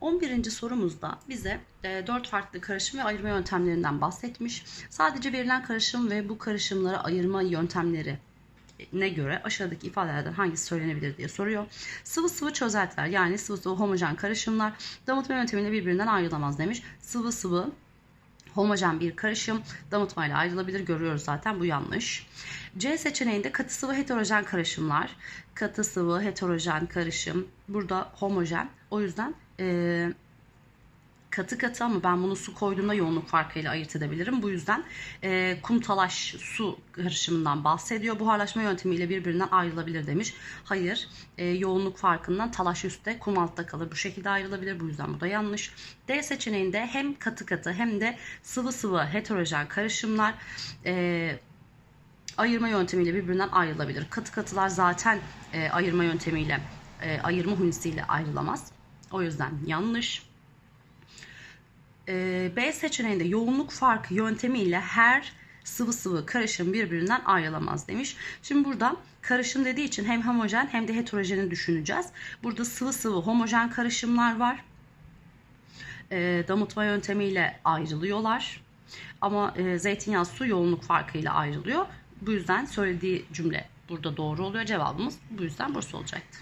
11. sorumuzda bize 4 farklı karışım ve ayırma yöntemlerinden bahsetmiş. Sadece verilen karışım ve bu karışımları ayırma yöntemleri ne göre aşağıdaki ifadelerden hangisi söylenebilir diye soruyor. Sıvı sıvı çözeltiler yani sıvı sıvı homojen karışımlar damıtma yöntemiyle birbirinden ayrılamaz demiş. Sıvı sıvı homojen bir karışım damıtmayla ayrılabilir görüyoruz zaten bu yanlış. C seçeneğinde katı sıvı heterojen karışımlar. Katı sıvı heterojen karışım burada homojen. O yüzden eee, katı katı ama ben bunu su koyduğumda yoğunluk farkıyla ayırt edebilirim. Bu yüzden eee kum talaş su karışımından bahsediyor. Buharlaşma yöntemiyle birbirinden ayrılabilir demiş. Hayır eee, yoğunluk farkından talaş üstte kum altta kalır. Bu şekilde ayrılabilir. Bu yüzden bu da yanlış. D seçeneğinde hem katı katı hem de sıvı sıvı heterojen karışımlar eee ayırma yöntemiyle birbirinden ayrılabilir. Katı katılar zaten e, ayırma yöntemiyle, e, ayırma hunisiyle ayrılamaz. O yüzden yanlış. E, B seçeneğinde yoğunluk farkı yöntemiyle her sıvı sıvı karışım birbirinden ayrılamaz demiş. Şimdi burada karışım dediği için hem homojen hem de heterojeni düşüneceğiz. Burada sıvı sıvı homojen karışımlar var. E, damıtma yöntemiyle ayrılıyorlar. Ama e, zeytinyağı su yoğunluk farkıyla ayrılıyor. Bu yüzden söylediği cümle burada doğru oluyor. Cevabımız bu yüzden burası olacaktı.